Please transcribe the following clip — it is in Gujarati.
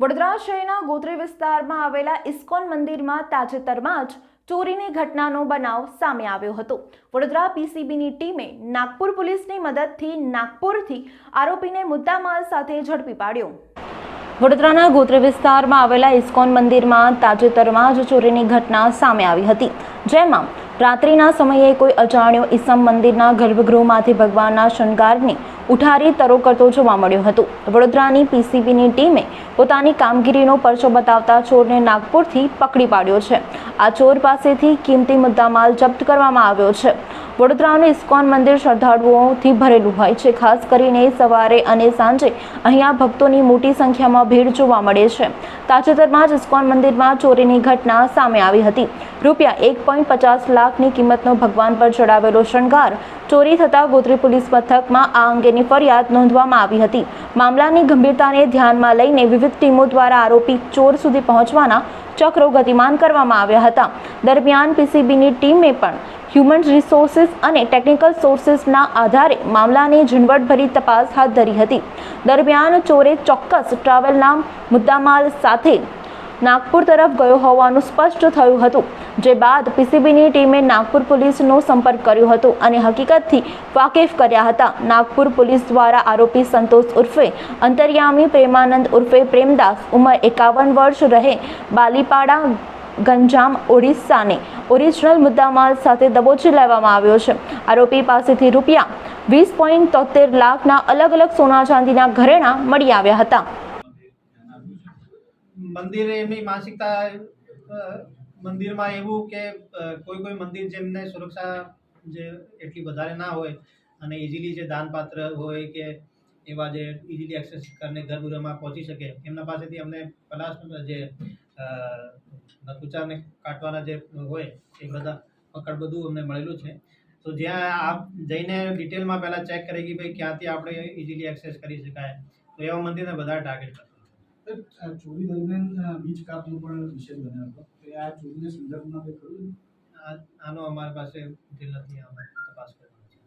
વડોદરા શહેરના ગોત્રી વિસ્તારમાં આવેલા ઇસ્કોન મંદિરમાં તાજેતરમાં જ ચોરીની ઘટનાનો બનાવ સામે આવ્યો હતો. વડોદરા પીસીબીની ટીમે નાગપુર પોલીસની મદદથી નાગપુરથી આરોપીને મુદ્દામાલ સાથે ઝડપી પાડ્યો. વડોદરાના ગોત્રી વિસ્તારમાં આવેલા ઇસ્કોન મંદિરમાં તાજેતરમાં જ ચોરીની ઘટના સામે આવી હતી, જેમાં રાત્રિના સમયે કોઈ અજાણ્યો ઈસમ મંદિરના ગર્ભગૃહમાંથી ભગવાનના શણગારની ઉઠારી તરો કરતો જોવા મળ્યો હતો. વડોદરાની પીસીબીની ટીમે પોતાની કામગીરીનો પરચો બતાવતા ચોરને નાગપુરથી પકડી પાડ્યો છે. આ ચોર પાસેથી કિંમતી મુદ્દામાલ જપ્ત કરવામાં આવ્યો છે. વડોદરાનું ઇસ્કોન મંદિર શ્રદ્ધાળુઓથી ભરેલું હોય છે. ખાસ કરીને સવારે અને સાંજે અહીંયા ભક્તોની મોટી સંખ્યામાં ભીડ જોવા મળે છે. તાજેતરમાં જ ઇસ્કોન મંદિરમાં ચોરીની ઘટના સામે આવી હતી. રૂપિયા એક પોઈન્ટ પચાસ લાખની કિંમતનો ભગવાન પર ચડાવેલો શણગાર ચોરી થતાં ગોત્રી પોલીસ મથકમાં આ અંગેની ફરિયાદ નોંધવામાં આવી હતી. મામલાની ગંભીરતાને ધ્યાનમાં લઈને વિવિધ ટીમો દ્વારા આરોપી ચોર સુધી પહોંચવાના ચક્રો ગતિમાન કરવામાં આવ્યા હતા. દરમિયાન પીસીબીની ટીમે પણ હ્યુમન રિસોર્સિસ અને ટેકનિકલ સોર્સિસના આધારે મામલાની ઝીણવટભરી તપાસ હાથ ધરી હતી. દરમિયાન ચોરે ચોક્કસ ટ્રાવેલના મુદ્દામાલ સાથે નાગપુર તરફ ગયો હોવાનું સ્પષ્ટ થયું હતું. જે બાદ પીસીબીની ટીમે નાગપુર પોલીસનો સંપર્ક કર્યો હતો અને હકીકતથી વાકેફ કર્યા હતા. નાગપુર પોલીસ દ્વારા આરોપી સંતોષ ઉર્ફે, અંતર્યામી પ્રેમાનંદ ઉર્ફે પ્રેમદાસ, ઉંમર એકાવન વર્ષ રહે, બાલીપાડા, ગંજામ, ઓડિશાને ઓરિજિનલ મુદ્દામાલ સાથે દબોચી લેવામાં આવ્યો છે. આરોપી પાસેથી રૂપિયા વીસ પોઈન્ટ તોતેર લાખના અલગ અલગ સોના ચાંદીના ઘરેણા મળી આવ્યા હતા. મંદિરે એમની માનસિકતા મંદિરમાં એવું કે કોઈ કોઈ મંદિર જેમને સુરક્ષા જે એટલી વધારે ના હોય અને ઇઝીલી જે દાનપાત્ર હોય કે એવા જે ઇઝીલી એક્સેસ કરીને ગર્ભગૃહમાં પહોંચી શકે, એમના પાસેથી અમને પલાશ, જે નકુચાને કાટવાના જે હોય, એ બધા પકડ બધું અમને મળેલું છે. તો જ્યાં આપ જઈને ડિટેલમાં પહેલાં ચેક કરે કે ભાઈ ક્યાંથી આપણે ઇઝીલી એક્સેસ કરી શકાય, તો એવા મંદિરને વધારે ટાર્ગેટ કરશું આ ચોરી દરમિયાન બીજ કાપનો પણ વિષય બન્યો હતો. તો આ ચોરીના સંદર્ભમાં કંઈ ખરું આનો અમારી પાસે ઉકેલ નથી અમે તપાસ કરવાની છે.